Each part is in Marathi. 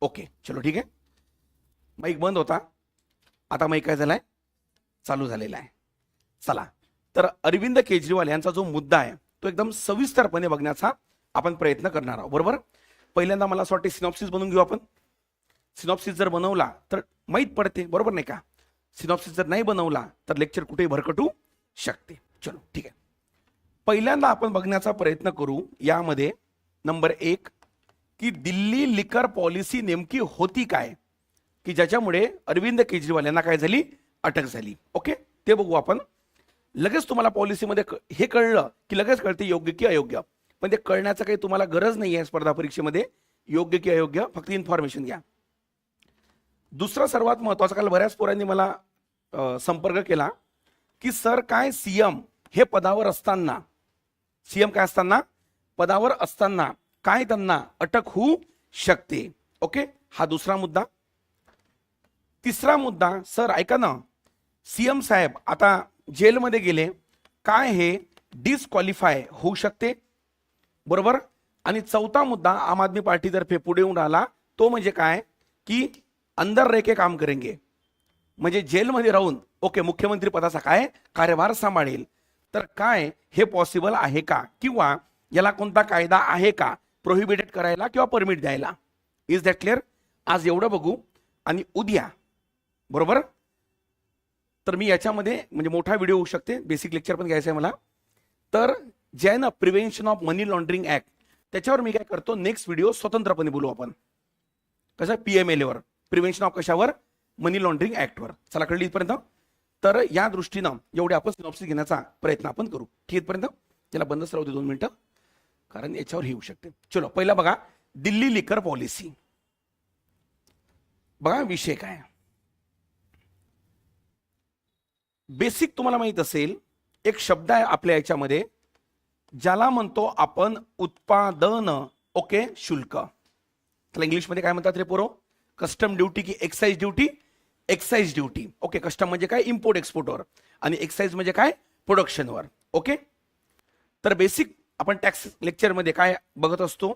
ओके चलो ठीक आहे. माईक बंद होता. आता माईक काय झालाय? चालू झालेला आहे. चला. तर अरविंद केजरीवाल यांचा जो मुद्दा आहे तो एकदम सविस्तरपणे बघण्याचा आपण प्रयत्न करणार आहोत. बरोबर? पहिल्यांदा मला असं वाटते सिनॉप्सिस बनवून घेऊ आपण. सिनॉप्सिस जर बनवला तर माहीत पडते. बरोबर नाही का? सिनॉप्सिस जर नाही बनवला तर लेक्चर कुठेही भरकटू शकते. चलो ठीक आहे. पहिल्यांदा आपण बघण्याचा प्रयत्न करू यामध्ये नंबर एक की दिल्ली लिकर पॉलिसी नेमकी होती काय? की ज्याच्यामुळे अरविंद केजरीवाल यांना काय झाली? अटक झाली. ओके ते बघू आपण. लगेच तुम्हाला पॉलिसीमध्ये हे कळलं की लगेच कळते योग्य की अयोग्य. पण ते कळण्याचं काही तुम्हाला गरज नाही आहे स्पर्धा परीक्षेमध्ये. योग्य की अयोग्य? फक्त इन्फॉर्मेशन घ्या. दुसरा सर्वात महत्त्वाचा काल बऱ्याच पोरांनी मला संपर्क केला की सर काय सीएम हे पदावर असताना सीएम काय असताना? पदावर असताना काय त्यांना अटक होऊ शकते? ओके हा दुसरा मुद्दा. तिसरा मुद्दा सर ऐका ना. सीएम साहेब आता जेलमध्ये गेले. काय हे डिस्क्वालिफाय होऊ शकते? बरोबर? आणि चौथा मुद्दा आम आदमी पार्टीतर्फे पुढे येऊन राहिला. तो म्हणजे काय? की अंदर रेखे काम करेंगे. म्हणजे जेलमध्ये राहून ओके मुख्यमंत्री पदाचा काय? कार्यभार सांभाळेल. तर काय हे पॉसिबल आहे का? किंवा याला कोणता कायदा आहे का? प्रोहिबिटेड करायला किंवा परमिट द्यायला. इज दॅट क्लिअर आज एवढं बघू आणि उद्या. बरोबर? तर मी याच्यामध्ये म्हणजे मोठा व्हिडिओ होऊ शकते. बेसिक लेक्चर पण घ्यायचं आहे मला. तर जे आहे ना prevention of money laundering act त्याच्यावर मी काय करतो नेक्स्ट व्हिडिओ स्वतंत्रपणे बोलू आपण. कसं? पी एम एल एवर प्रिव्हेन्शन ऑफ कशावर? मनी लॉन्ड्रिंग ऍक्टवर चला कळली इथपर्यंत? तर या दृष्टीनं एवढे आपण सिनॉप्सिस घेण्याचा प्रयत्न आपण करू. ठीक इथपर्यंत? त्याला बंदच राहू दे दोन मिनिटं. कारण याच्यावर येऊ शकते. चलो पहिला बघा दिल्ली लिकर पॉलिसी बघा विषय काय बेसिक तुम्हाला माहीत असेल एक शब्द आहे आपल्या याच्यामध्ये ज्याला म्हणतो आपण उत्पादन ओके शुल्क. त्याला इंग्लिशमध्ये काय म्हणतात रे पोरो? कस्टम ड्युटी की excise duty excise duty okay custom म्हणजे काय? इम्पोर्ट एक्सपोर्टवर आणि एक्साइज म्हणजे काय? प्रोडक्शनवर ओके? तर बेसिक आपण टॅक्स लेक्चरमध्ये काय बघत असतो?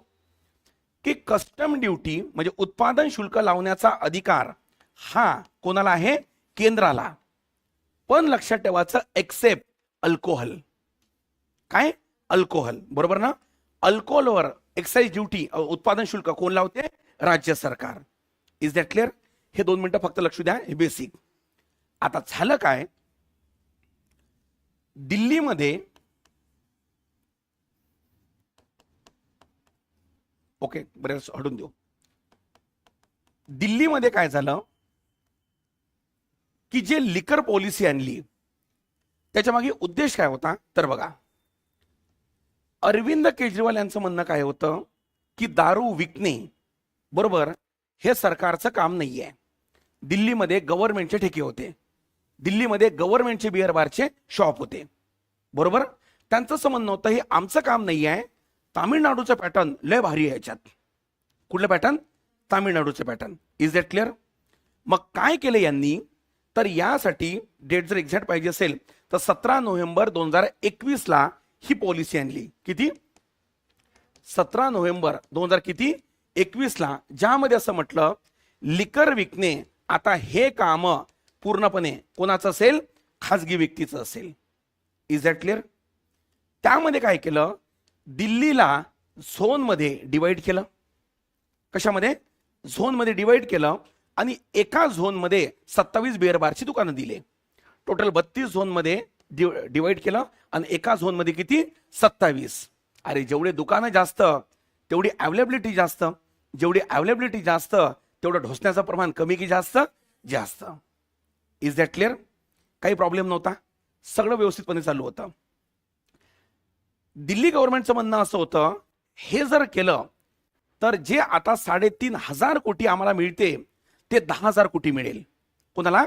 की कस्टम ड्युटी म्हणजे उत्पादन शुल्क लावण्याचा अधिकार हा कोणाला आहे? केंद्राला. पण लक्षात ठेवायचं एक्सेप्ट अल्कोहल काय? अल्कोहल बरोबर ना? अल्कोहोलवर एक्साइज ड्युटी उत्पादन शुल्क कोण लावते? राज्य सरकार. इज दॅट क्लिअर हे दोन मिनिटं फक्त लक्ष द्या हे बेसिक आता झालं काय? दिल्लीमध्ये ओके बरेच हटून देऊ. दिल्लीमध्ये काय झालं? की जे लिकर पॉलिसी आणली त्याच्यामागे उद्देश काय होता? तर बघा अरविंद केजरीवाल यांचं म्हणणं काय होतं? की दारू विकणे बरोबर हे सरकारचं काम नाही आहे दिल्लीमध्ये गव्हर्नमेंटचे ठेके होते. दिल्लीमध्ये गव्हर्नमेंटचे बिअर बारचे शॉप होते. बरोबर? त्यांचं असं म्हणणं होतं हे आमचं काम नाही आहे तामिळनाडूचं पॅटर्न लय भारी आहे याच्यात कुठलं पॅटर्न? तामिळनाडूचं पॅटर्न. इज दॅट क्लिअर मग काय केलं यांनी? तर यासाठी डेट जर एक्झॅक्ट पाहिजे असेल तर सतरा नोव्हेंबर दोन हजार एकवीसला ही पॉलिसी आणली. किती? सतरा नोव्हेंबर दोन हजार किती? एकवीसला ज्यामध्ये असं म्हटलं लिकर विकणे आता हे काम पूर्णपणे कोणाचं असेल? खाजगी व्यक्तीचं असेल. इज दॅट क्लिअर त्यामध्ये काय केलं? दिल्लीला झोनमध्ये डिवाइड केलं. कशामध्ये? झोनमध्ये डिवाइड केलं आणि एका झोनमध्ये सत्तावीस बिअर बारची दुकानं दिले. टोटल बत्तीस झोनमध्ये डिवाइड केलं आणि एका झोनमध्ये किती? सत्तावीस. अरे जेवढे दुकानं जास्त तेवढी अवेलेबिलिटी जास्त. जेवढी अवेलेबिलिटी जास्त तेवढं ढोसण्याचं प्रमाण कमी की जास्त? जास्त. इज दॅट क्लिअर काही प्रॉब्लेम नव्हता. सगळं व्यवस्थितपणे चालू होतं. दिल्ली गव्हर्नमेंटचं म्हणणं असं होतं हे जर केलं तर जे आता साडेतीन हजार कोटी आम्हाला मिळते ते दहा हजार कोटी मिळेल. कोणाला?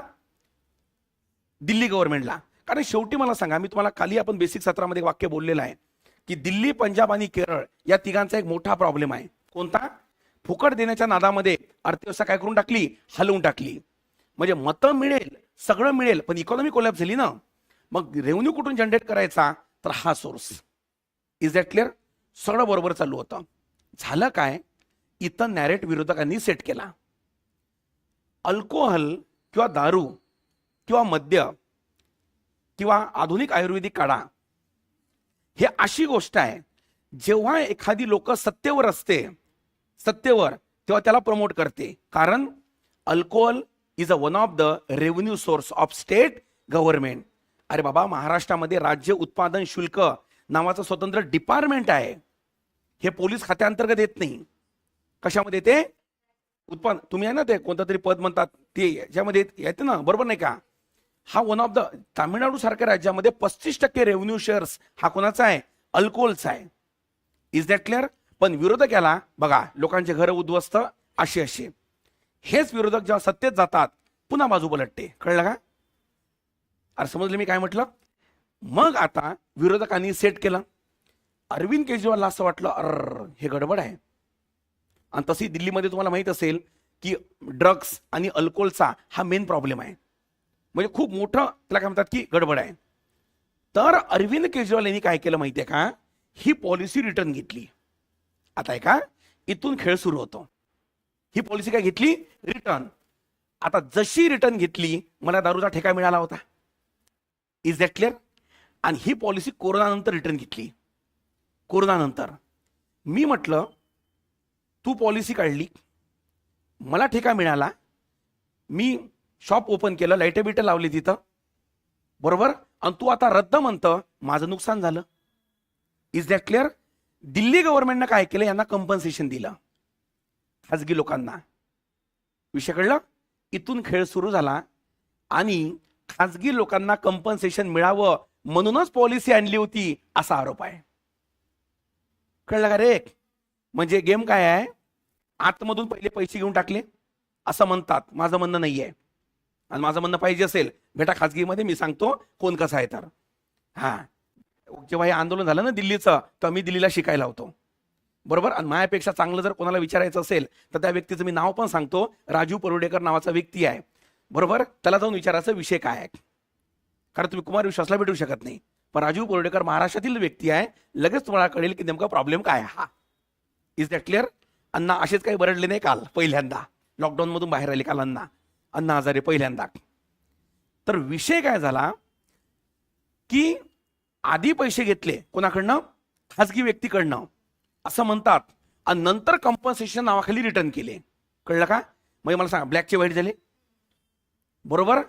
दिल्ली गव्हर्नमेंटला कारण शेवटी मला सांगा मी तुम्हाला खाली आपण बेसिक सत्रामध्ये वाक्य बोललेलं आहे की दिल्ली पंजाब आणि केरळ या तिघांचा एक मोठा प्रॉब्लेम आहे. कोणता? फुकट देण्याच्या नादामध्ये अर्थव्यवस्था काय करून टाकली? हलवून टाकली. म्हणजे मतं मिळेल सगळं मिळेल पण इकॉनॉमी कोलॅप झाली ना? मग रेव्हन्यू कुठून जनरेट करायचा? तर हा सोर्स इज दॅट क्लिअर सगळं बरोबर चालू होतं. झालं काय? इथं नॅरेट विरोधकांनी सेट केला. अल्कोहल किंवा दारू किंवा मद्य किंवा आधुनिक आयुर्वेदिक काढा हे अशी गोष्ट आहे जेव्हा एखादी लोक सत्तेवर असते सत्तेवर तेव्हा त्याला प्रमोट करते. कारण alcohol is a one of the revenue source of state government अरे बाबा महाराष्ट्रामध्ये राज्य उत्पादन शुल्क नावाचं स्वतंत्र डिपार्टमेंट आहे. हे पोलीस खात्याअंतर्गत येत नाही. कशामध्ये ते उत्पन्न. तुम्ही आहे ना ते कोणतं तरी पद म्हणतात ते याच्यामध्ये येते ना बरोबर नाही का? हा वन ऑफ द तामिळनाडू सारख्या राज्यामध्ये पस्तीस टक्के रेव्हन्यू शेअर्स हा कोणाचा आहे? अल्कोहोलचा आहे. इज दॅट क्लिअर पण विरोधक याला बघा लोकांचे घर उद्ध्वस्त अशी असे. हेच विरोधक जेव्हा सत्तेत जातात पुन्हा बाजू पलटते. कळलं का? अरे समजलं मी काय म्हटलं? मग आता विरोधकांनी सेट केलं. अरविंद केजरीवालला असं वाटलं अर हे गडबड आहे. आणि तशी दिल्लीमध्ये तुम्हाला माहीत असेल की ड्रग्स आणि अल्कोहोलचा हा मेन प्रॉब्लेम आहे. म्हणजे खूप मोठं त्याला काय म्हणतात की गडबड आहे. तर अरविंद केजरीवाल यांनी काय केलं माहितीये का? ही पॉलिसी रिटर्न घेतली. आता आहे का? इथून खेळ सुरू होतो. ही पॉलिसी काय घेतली? रिटर्न आता जशी रिटर्न घेतली मला दारूचा ठेका मिळाला होता. इज दॅट क्लिअर आणि ही पॉलिसी कोरोनानंतर रिटर्न घेतली. कोरोनानंतर. मी म्हटलं तू पॉलिसी काढली. मला ठेका मिळाला. मी शॉप ओपन केलं लाइट बिट लावली तिथं. बरोबर? आणि तू आता रद्द म्हणतं माझं नुकसान झालं. इज दॅट क्लिअर दिल्ली गव्हर्नमेंटनं काय केलं यांना कंपन्सेशन दिलं. खाजगी लोकांना. विषय कळलं? इथून खेळ सुरू झाला. आणि खाजगी लोकांना कंपन्सेशन मिळावं म्हणूनच पॉलिसी आणली होती असा आरोप आहे. कळलं का रे म्हणजे गेम काय आहे? आतमधून पहिले पैसे घेऊन टाकले. असं म्हणतात. माझं म्हणणं नाही आहे आणि माझं म्हणणं पाहिजे असेल. बेटा खाजगीमध्ये मी सांगतो कोण कसं आहे तर. हा. जेव्हा हे आंदोलन झालं ना दिल्लीचं तर मी दिल्लीला शिकायला होतो. बरोबर? आणि माझ्यापेक्षा चांगलं जर कोणाला विचारायचं असेल तर त्या व्यक्तीचं मी नाव पण सांगतो. राजू परुडेकर नावाचा व्यक्ती आहे. बरोबर? त्याला जाऊन विचारायचा विषय काय आहे? कारण तुम्ही कुमार विश्वासला भेटू शकत नाही. पण राजीव बोर्डेकर महाराष्ट्रातील व्यक्ती आहे. लगेच तुम्हाला कळेल की नेमका प्रॉब्लेम काय हा. इज दॅट क्लिअर अण्णा असेच काही बरडले नाही काल पहिल्यांदा. लॉकडाऊन मधून बाहेर आले काल अण्णा. अण्णा आजारे पहिल्यांदा. तर विषय काय झाला? की आधी पैसे घेतले कोणाकडनं? खाजगी व्यक्तीकडनं. असं म्हणतात. आणि नंतर कॉम्पन्सेशन नावाखाली रिटर्न केले. कळलं का? म्हणजे मला सांगा ब्लॅकचे वाईट झाले? बरोबर?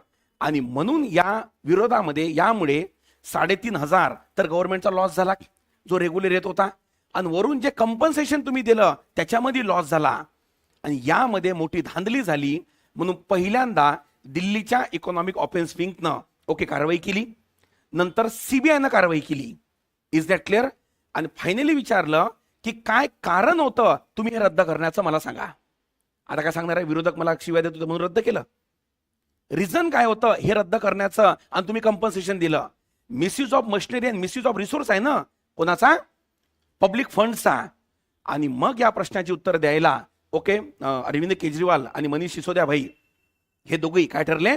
आणि म्हणून या विरोधामध्ये यामुळे साडेतीन हजार तर गव्हर्नमेंटचा लॉस झाला जो रेग्युलर येत होता. आणि वरून जे कंपन्सेशन तुम्ही दिलं त्याच्यामध्ये लॉस झाला. आणि यामध्ये मोठी धांदली झाली म्हणून पहिल्यांदा दिल्लीच्या इकॉनॉमिक ऑफेन्स विंगनं ओके कारवाई केली. नंतर सीबीआयनं कारवाई केली. इज दॅट क्लिअर आणि फायनली विचारलं की काय कारण होतं तुम्ही हे रद्द करण्याचं मला सांगा. आता काय सांगणार आहे? विरोधक मला शिवाय देत होतं म्हणून रद्द केलं. रिझन काय होतं? हे रद्द करण्याचं आणि तुम्ही कंपन्सेशन दिलं. Misuse of machinery and misuse of resource आहे ना? कोणाचा? पब्लिक फंडचा आणि मग या प्रश्नाची उत्तर द्यायला ओके अरविंद केजरीवाल आणि मनीष सिसोदिया भाई हे दोघेही काय ठरले?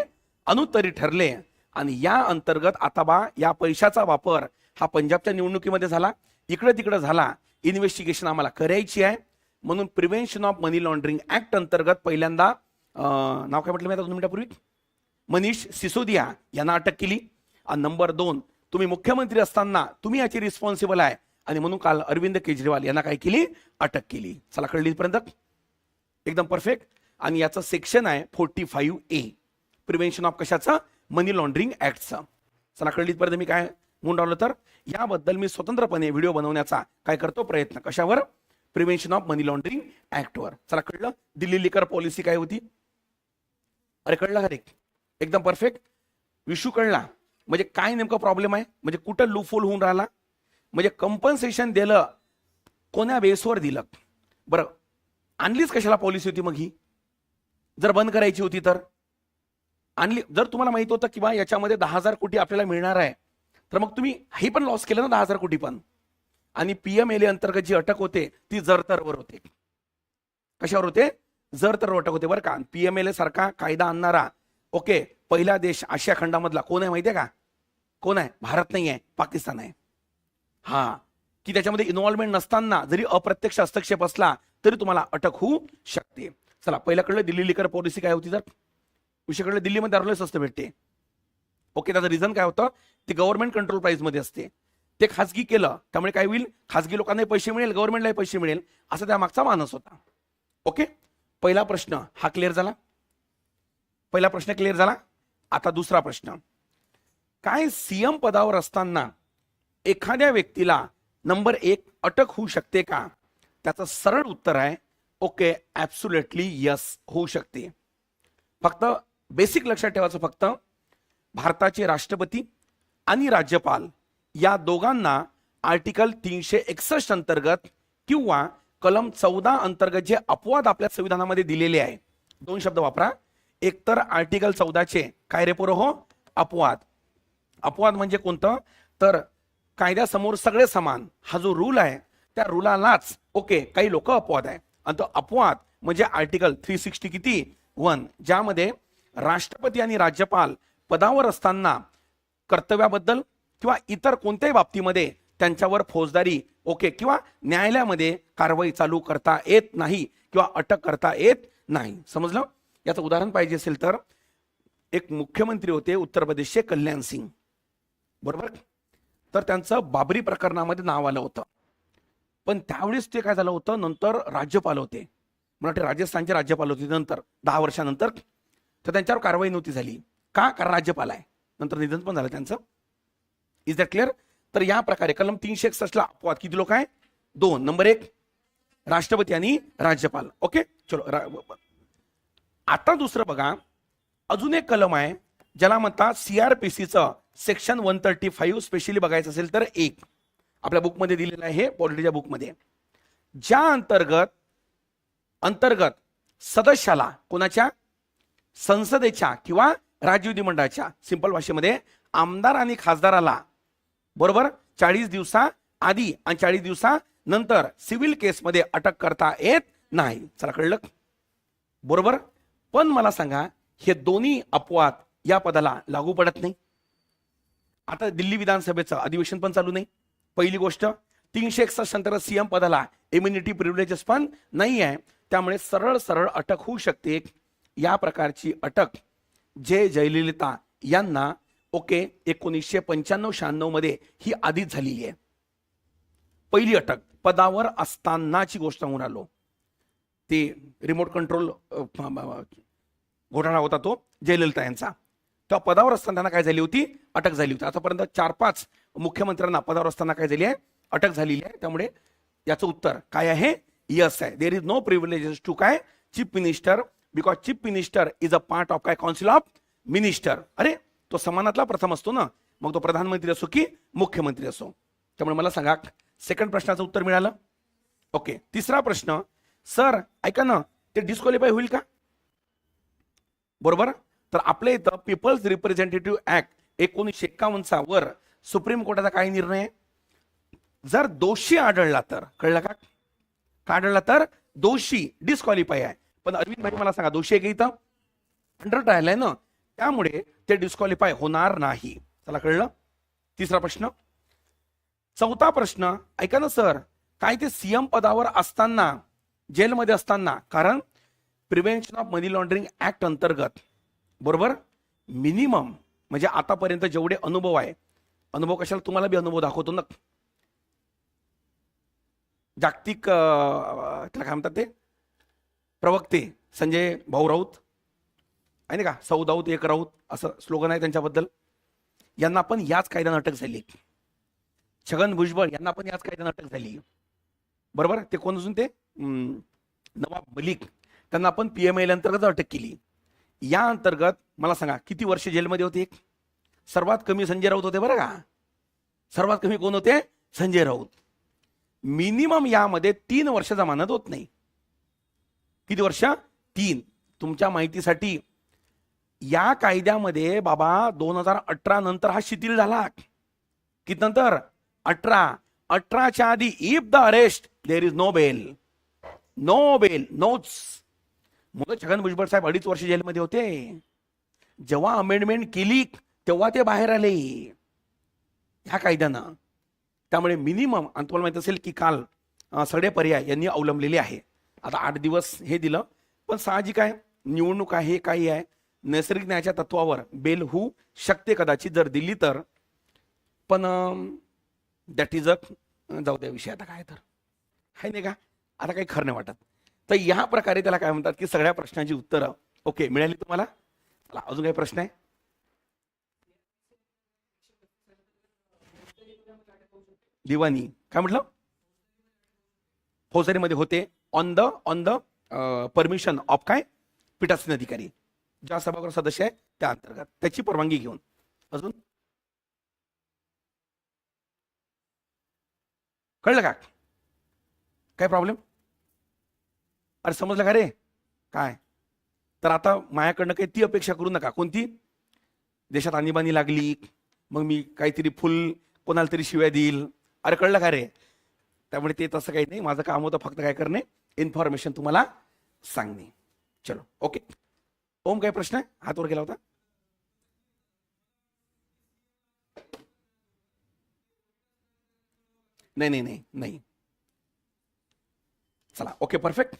अनुत्तरी ठरले. आणि या अंतर्गत आता बा या पैशाचा वापर हा पंजाबच्या निवडणुकीमध्ये झाला. इकडे तिकडे झाला. इन्व्हेस्टिगेशन आम्हाला करायची आहे. म्हणून prevention of money laundering act अंतर्गत पहिल्यांदा नाव काय म्हटलं मी आता दोन मिनिटापूर्वी? मनीष सिसोदिया यांना अटक केली. आणि नंबर दोन तुम्ही मुख्यमंत्री असताना तुम्ही याची रिस्पॉन्सिबल आहे. आणि म्हणून काल अरविंद केजरीवाल यांना काय केली? अटक केली. चला कळली पर्यंत एकदम परफेक्ट आणि याचं सेक्शन आहे forty five A prevention of कशाचं? मनी लॉन्ड्रिंग ऍक्टचं चला कळली इथपर्यंत मी काय म्हणून राहिलो तर? याबद्दल मी स्वतंत्रपणे व्हिडिओ बनवण्याचा काय करतो प्रयत्न? कशावर? प्रिव्हेन्शन ऑफ मनी लॉन्ड्रिंग ऍक्टवर चला कळलं? दिल्ली लिकर पॉलिसी काय होती? अरे कळलं का रे एकदम परफेक्ट विशू कळला. म्हणजे काय नेमकं प्रॉब्लेम आहे? म्हणजे कुठं लूफोल होऊन राहिला? म्हणजे कंपन्सेशन दिलं. कोण्या बेसवर दिलं? बरं आणलीच कशाला पॉलिसी होती मग ही? जर बंद करायची होती तर? आणली जर तुम्हाला माहीत होतं की बा याच्यामध्ये दहा हजार कोटी आपल्याला मिळणार आहे तर मग तुम्ही हे पण लॉस केलं ना दहा हजार कोटी पण. आणि पीएमएलए अंतर्गत जी अटक होते ती जरतरवर होते. कशावर होते? जरतरवर अटक होते. बरं का? पीएमएलए सारखा कायदा आणणारा ओके पहिला देश आशिया खंडामधला. कोण आहे माहितीये का? कोण आहे? भारत नाही आहे पाकिस्तान आहे. हा की त्याच्यामध्ये इन्व्हॉल्वमेंट नसताना जरी अप्रत्यक्ष हस्तक्षेप असला तरी तुम्हाला अटक होऊ शकते. चला पहिला दिल्ली लिकर पॉलिसी काय होती तर? विषय दिल्लीमध्ये दारूला स्वस्त भेटते. ओके त्याचं रिझन काय होतं? ते गव्हर्नमेंट कंट्रोल प्राईजमध्ये असते. ते खाजगी केलं त्यामुळे काय होईल? खाजगी लोकांनाही पैसे मिळेल गव्हर्नमेंटलाही पैसे मिळेल असा त्या मागचा मानस होता. ओके पहिला प्रश्न हा क्लिअर झाला? पहिला प्रश्न क्लिअर झाला. आता दुसरा प्रश्न. काय सीएम पदावर असताना एखाद्या व्यक्तीला नंबर एक अटक होऊ शकते का? त्याचं सरळ उत्तर आहे ओके ॲब्सुलेटली यस होऊ शकते. फक्त बेसिक लक्षात ठेवायचं फक्त भारताचे राष्ट्रपती आणि राज्यपाल या दोघांना आर्टिकल तीनशे एकसष्ट अंतर्गत किंवा कलम चौदा अंतर्गत जे अपवाद आपल्या संविधानामध्ये दिलेले आहे दोन शब्द वापरा. एकतर आर्टिकल चौदाचे. काय रे हो? अपवाद. अपवाद म्हणजे कोणतं? तर कायद्यासमोर सगळे समान. हा जो रूल आहे त्या रुलालाच ओके काही लोक अपवाद आहे. आणि तो अपवाद म्हणजे आर्टिकल थ्री सिक्स्टी किती? वन ज्यामध्ये राष्ट्रपती आणि राज्यपाल पदावर असताना कर्तव्याबद्दल किंवा इतर कोणत्याही बाबतीमध्ये त्यांच्यावर फौजदारी ओके किंवा न्यायालयामध्ये कारवाई चालू करता येत नाही किंवा अटक करता येत नाही. समजलं? याचं उदाहरण पाहिजे असेल तर एक मुख्यमंत्री होते उत्तर प्रदेशचे कल्याण सिंग. बरोबर? तर त्यांचं बाबरी प्रकरणामध्ये नाव आलं होतं. पण त्यावेळेस ते काय झालं होतं? नंतर राज्यपाल होते. मला राजस्थानचे राज्यपाल होते नंतर दहा वर्षानंतर. तर त्यांच्यावर कारवाई नव्हती झाली. का? कारण राज्यपाल आहे. नंतर निधन पण झालं त्यांचं. इज दॅट क्लिअर तर या प्रकारे कलम तीनशे एकसष्टला अपवाद किती लोक आहे? दोन. नंबर एक राष्ट्रपती आणि राज्यपाल. ओके चलो रा- आता दुसरं बघा. अजून एक कलम आहे ज्याला म्हणतात सीआरपीसीचं section one thirty five specially बघायचं असेल तर एक. आपल्या बुकमध्ये दिलेलं आहे पॉलिटीच्या बुकमध्ये ज्या अंतर्गत अंतर्गत सदस्याला कोणाच्या? संसदेच्या किंवा राज्य विधिमंडळाच्या सिंपल भाषेमध्ये आमदार आणि खासदाराला बरोबर? चाळीस दिवसा आधी आणि चाळीस दिवसा नंतर सिव्हिल केसमध्ये अटक करता येत नाही. चला कळलं? बरोबर? पण मला सांगा हे दोन्ही अपवाद या पदाला लागू पडत नाही? आता दिल्ली विधानसभेचं अधिवेशन पण चालू नाही. पहिली गोष्ट तीनशे एकसष्ट अंतर्गत सीएम पदाला इम्युनिटी प्रिव्हिलेजेस पण नाही आहे. त्यामुळे सरळ सरळ अटक होऊ शकते. या प्रकारची अटक जे जयललिता यांना ओके एकोणीसशे पंच्याण्णव शहाण्णवमध्ये ही आधीच झालेली आहे. पहिली अटक पदावर असतानाची गोष्ट म्हणून आलो. ते रिमोट कंट्रोल घोटाळा होता तो जयललिता यांचा. तेव्हा पदावर असताना त्यांना काय झाली होती? अटक झाली होती. आतापर्यंत चार पाच मुख्यमंत्र्यांना पदावर असताना काय झाली आहे? अटक झालेली आहे. त्यामुळे याचं उत्तर काय आहे? यस आहे. There is no privileges to काय? Chief minister because chief minister is a part of काय? काउन्सिल ऑफ मिनिस्टर अरे तो समानातला प्रथम असतो ना? मग तो प्रधानमंत्री असो की मुख्यमंत्री असो? त्यामुळे मला सांगा सेकंड प्रश्नाचं उत्तर मिळालं? ओके तिसरा प्रश्न सर ऐका ना ते डिस्क्वालिफाय होईल का? बरोबर? तर आपल्या इथं पीपल्स रिप्रेझेंटेटिव्ह ऍक्ट एकोणीसशे एक्कावन्नचा वर सुप्रीम कोर्टाचा काय निर्णय जर दोषी आढळला तर कळलं का? का आढळला तर? दोषी डिस्क्वालिफाय आहे. पण अरविंद भाई मला सांगा दोषी आहे का इथं? अंडर ट्रायल आहे ना. त्यामुळे ते डिस्क्वालिफाय होणार नाही. चला कळलं? तिसरा प्रश्न. चौथा प्रश्न ऐका ना सर काय ते सीएम पदावर असताना जेलमध्ये असताना कारण prevention of money laundering act अंतर्गत बरोबर? मिनिमम म्हणजे आतापर्यंत जेवढे अनुभव आहे अनुभव कशाला तुम्हाला बी अनुभव दाखवतो ना. जागतिक त्याला काय म्हणतात ते? प्रवक्ते संजय भाऊ राऊत आहे ना का? सौ दाऊत एक राऊत असं स्लोगन आहे त्यांच्याबद्दल. यांना पण याच कायद्यानं अटक झाली. छगन भुजबळ यांना पण याच कायद्यानं अटक झाली. बरोबर? ते कोण असून ते? हम्म, नवाब मलिक. त्यांना आपण पी एम एल अंतर्गत अटक केली. या अंतर्गत मला सांगा किती वर्ष जेलमध्ये होते सर्वात कमी संजय राऊत होते बरं का? सर्वात कमी कोण होते? संजय राऊत. मिनिमम यामध्ये तीन वर्ष जमानत होत नाही. किती वर्ष? तीन. तुमच्या माहितीसाठी या कायद्यामध्ये बाबा दोन हजार अठरा नंतर हा शिथिल झाला. किती नंतर? अठरा. अठराच्या आधी if the arrest there is no bail no bail नोच मग छगन भुजबळ साहेब अडीच वर्ष जेलमध्ये होते. जेव्हा अमेंडमेंट केली तेव्हा ते बाहेर आले. ह्या कायद्यानं. त्यामुळे मिनिमम आणि तुम्हाला माहीत असेल की काल सडे पर्याय यांनी अवलंबलेले आहे. आता आठ दिवस हे दिलं. पण साहजिक आहे निवडणूक आहे काही आहे. नैसर्गिक न्यायाच्या तत्वावर बेल होऊ शकते कदाचित जर दिली तर. पण दॅट इज अ जाऊ द्या विषय. आता काय तर. आहे नाही का? आता काही खरं नाही वाटत. तर या प्रकारे त्याला काय म्हणतात की सगळ्या प्रश्नांची उत्तरं. ओके मिळाली तुम्हाला? चला अजून काही प्रश्न आहे? दिवाणी काय म्हटलं? फौजदारीमध्ये होते. On the on the permission of काय? पीठासीन अधिकारी. ज्या सभागृह सदस्य आहे त्या अंतर्गत. त्याची परवानगी घेऊन. अजून? कळलं का? काय प्रॉब्लेम अरे समजलं का रे? काय? तर आता माझ्याकडनं काही ती अपेक्षा करू नका. कोणती? देशात आणीबाणी लागली मग मी काहीतरी फुल कोणाला तरी शिव्या देईल. अरे कळलं का रे? त्यामुळे ते तसं काही नाही. माझं काम होतं फक्त काय करणे इन्फॉर्मेशन तुम्हाला सांगणे. चलो ओके ओम काय प्रश्न आहे हातवर गेला होता? नाही नाही नाही नाही. चला ओके परफेक्ट.